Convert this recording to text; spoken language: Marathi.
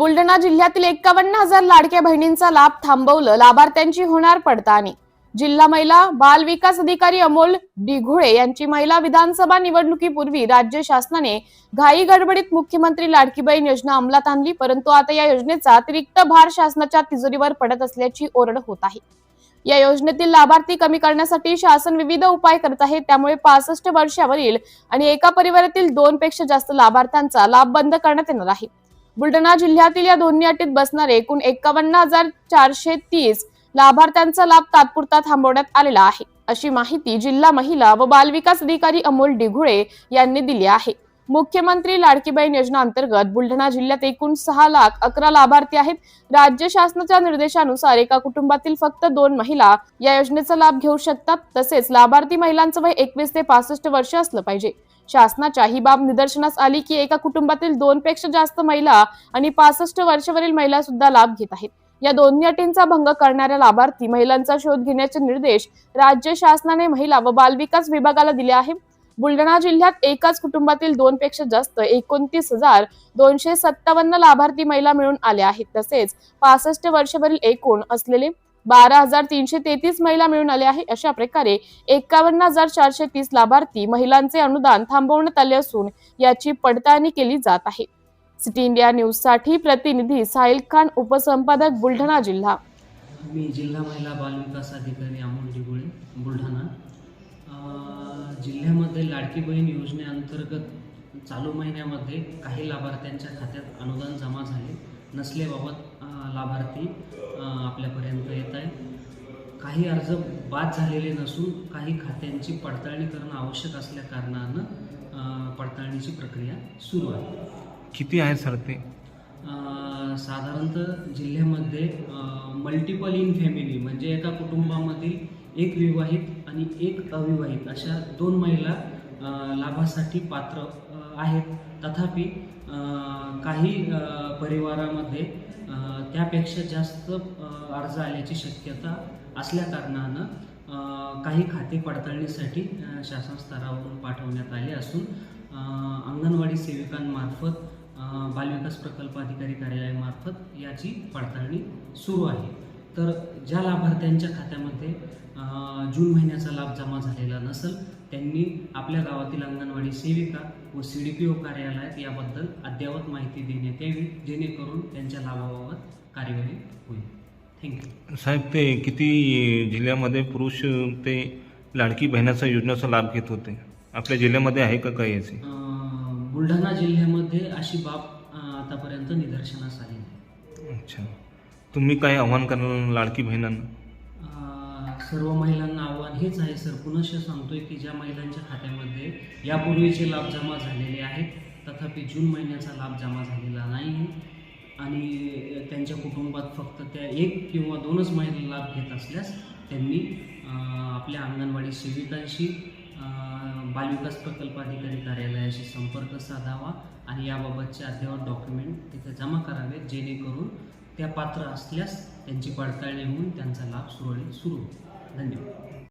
बुलढाणा जिल्ह्यातील एक्कावन्न हजार लाडक्या बहिणींचा लाभ थांबवलं. लाभार्थ्यांची होणार पडताळणी. जिल्हा महिला बाल विकास अधिकारी अमोल डिघोळे यांची महिला विधानसभा निवडणुकीपूर्वी राज्य शासनाने घाई गडबडीत मुख्यमंत्री लाडकी बहीण योजना अंमलात आणली परंतु आता या योजनेचा अतिरिक्त भार शासनाच्या तिजोरीवर पडत असल्याची ओरड होत आहे. या योजनेतील लाभार्थी कमी करण्यासाठी शासन विविध उपाय करत आहे त्यामुळे पासष्ट वर्षावरील आणि एका परिवारातील दोन पेक्षा जास्त लाभार्थ्यांचा लाभ बंद करण्यात येणार आहे. बुलढाणा जिल्ह्यातील या दोन्ही अटीत बसणारे एकूण एकावन्न हजार चारशे तीस लाभार्थ्यांचा लाभ तात्पुरता थांबवण्यात आलेला आहे. अशी माहिती जिल्हा महिला व बालविकास अधिकारी अमोल डिघुळे यांनी दिली आहे. मुख्यमंत्री लाडकी बहीण योजना अंतर्गत बुलढाणा जिल्ह्यात एकूण सहा लाख अकरा लाभार्थी आहेत. राज्य शासनाच्या निर्देशानुसार एका कुटुंबातील फक्त दोन महिला या योजनेचा लाभ घेऊ शकतात. तसेच लाभार्थी महिलांचं वय एकवीस ते पासष्ट वर्ष असलं पाहिजे. शासनाच्या ही बाब निदर्शनास आली की एका कुटुंबातील दोन पेक्षा जास्त महिला आणि पासष्ट वर्षावरील महिला सुद्धा लाभ घेत आहेत. या दोन्ही अटींचा भंग करणाऱ्या लाभार्थी महिलांचा शोध घेण्याचे निर्देश राज्य शासनाने महिला व बालविकास विभागाला दिले आहे बुलढाणा जिल्ह्यात एकाच कुटुंबातील दोन पेक्षा जास्त एकोणतीस हजार दोनशे सत्तावन्न लाभार्थी महिला मिळून आल्या आहेत. तसेच पासष्ट वर्षावरील एकूण असलेले बारा हजार तीनशे तेहतीस महिला मिळून आल्या आहे. अशा प्रकारे एकावन्न हजार चारशे तीस लाभार्थी महिलांचे अनुदान थांबवण्यात आले असून याची पडताळणी केली जात आहे. सिटी इंडिया न्यूजसाठी प्रतिनिधी साहिल खान उपसंपादक बुलढाणा जिल्हा. मी जिल्हा महिला बाल विकास अधिकारी अमोल जिगुळे बुलढाणा. जिल्ह्यामध्ये लाडकी बहीण योजनेअंतर्गत चालू महिन्यामध्ये काही लाभार्थ्यांच्या खात्यात अनुदान जमा झाले. नसल्याबाबत लाभार्थी आपल्या काही अर्ज बाद झालेले नसून काही खात्यांची पडताळणी करणं आवश्यक असल्या कारणानं पडताळणीची प्रक्रिया सुरू आहे. किती आहे सर ते? साधारणतः जिल्ह्यामध्ये मल्टिपल इन फॅमिली म्हणजे एका कुटुंबामधील एक विवाहित आणि एक अविवाहित अशा दोन महिला लाभासाठी पात्र आहेत. तथापि काही परिवारामध्ये त्यापेक्षा जास्त अर्ज आल्याची शक्यता असल्या कारणानं काही खाते पडताळणीसाठी शासन स्तरावरून पाठवण्यात आले असून अंगणवाडी सेविकांमार्फत बालविकास प्रकल्प अधिकारी कार्यालयामार्फत याची पडताळणी सुरू आहे. तर ज्या लाभार्थ्यांच्या खात्यामध्ये जून महिन्याचा लाभ जमा झालेला नसेल त्यांनी आपल्या गावातील अंगणवाडी सेविका व सी डी पी ओ कार्यालयात याबद्दल अद्ययावत माहिती देण्यात यावी जेणेकरून त्यांच्या लाभाबाबत कार्यवाही होईल. थँक्यू साहेब ते किती जिल्ह्यामध्ये पुरुष ते लाडकी बहिणाचा योजनेचा लाभ घेत होते. आपल्या जिल्ह्यामध्ये आहे का काही याचे? बुलढाणा जिल्ह्यामध्ये अशी बाब आतापर्यंत निदर्शनास आली नाही. अच्छा. तुम्ही काय आव्हान करणार लाडकी बहिणांना? सर्व महिलांना आव्हान हेच आहे सर. पुनश्च सांगतोय की ज्या महिलांच्या खात्यामध्ये यापूर्वीचे लाभ जमा झालेले आहेत तथापि जून महिन्याचा लाभ जमा झालेला नाही आणि त्यांच्या कुटुंबात फक्त त्या एक किंवा दोनच महिला लाभ घेत असल्यास त्यांनी आपल्या अंगणवाडी सेविकांशी बालविकास प्रकल्प अधिकारी कार्यालयाशी संपर्क साधावा आणि याबाबतचे अद्ययावत डॉक्युमेंट तिथे जमा करावेत जेणेकरून त्या पात्र असल्यास त्यांची पडताळणी होऊन त्यांचा लाभ सुरळीत सुरू होईल. நன்றி.